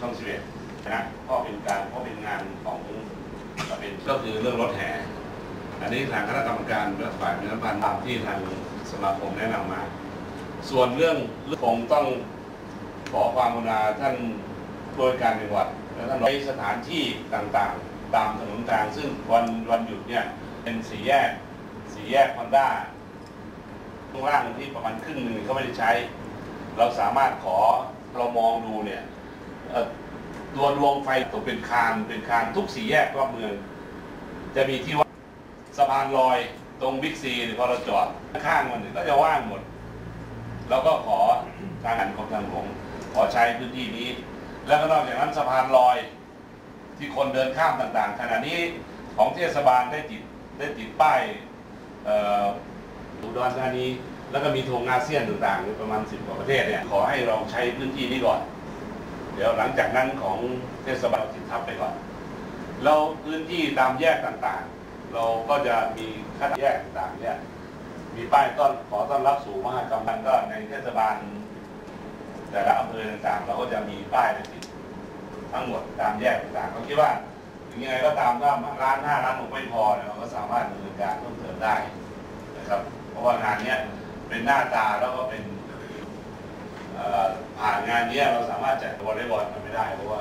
ช่องสิบเอ็ดนะก็เป็นการก็เป็นงานของเป็นก็คือเรื่องรถแห่ อันนี้ทางคณะกรรมการและฝ่ายประชาสัมพันธ์ตามที่ทางสมาคมแนะนำมา ส่วนเรื่องคงต้องขอความกรุณาท่านผู้ว่าการจังหวัดและท่านในสถานที่ต่างๆ ตามถนนทางซึ่งวันวันหยุดเนี่ยเป็นสี่แยกสี่แยกฮอนด้าข้างล่างที่ประมาณครึ่งหนึ่งเขาไม่ได้ใช้ เราสามารถขอเรามองดูเนี่ย ตัวดวงไฟตกเป็นคานเป็นคานทุกสี่แยกรอบเมือง จะมีที่ว่าสะพานลอยตรงบิ๊กซีเนี่ยพอเราจอดข้างมันนี่ก็จะว่างหมด เราก็ขอทางหันของทางหลวงขอใช้พื้นที่นี้ แล้วก็นอกจากนั้นสะพานลอยที่คนเดินข้ามต่างๆ ขณะนี้ของเทศบาลได้ติดได้ติดป้ายอ่ออุดรธานีแล้วก็มีธงอาเซียนต่างๆ ประมาณสิบกว่าประเทศเนี่ยขอให้เราใช้พื้นที่นี้ก่อน เดี๋ยวหลังจากนั้นของเทศบาลติดทับไปก่อนเราพื้นที่ตามแยกต่างๆ เราก็จะมีคัดแยกต่างๆเนี่ยมีป้ายต้อนขอต้อนรับสู่มหากรรมมันก็ในเทศบาล แต่ละอำเภอต่างๆ เราก็จะมีป้ายไปติดทั้งหมดตามแยกต่างๆเขาคิดว่าถึงยังไงก็ตามถ้าร้านห้าร้านหกไม่พอเนี่ยเราก็สามารถดำเนินการเพิ่มเติมได้นะครับ เพราะว่างานเนี้ยเป็นหน้าตาแล้วก็เป็นานนี้เราสามารถจัดวอลเลย์บอลกันไม่ได้เพราะว่า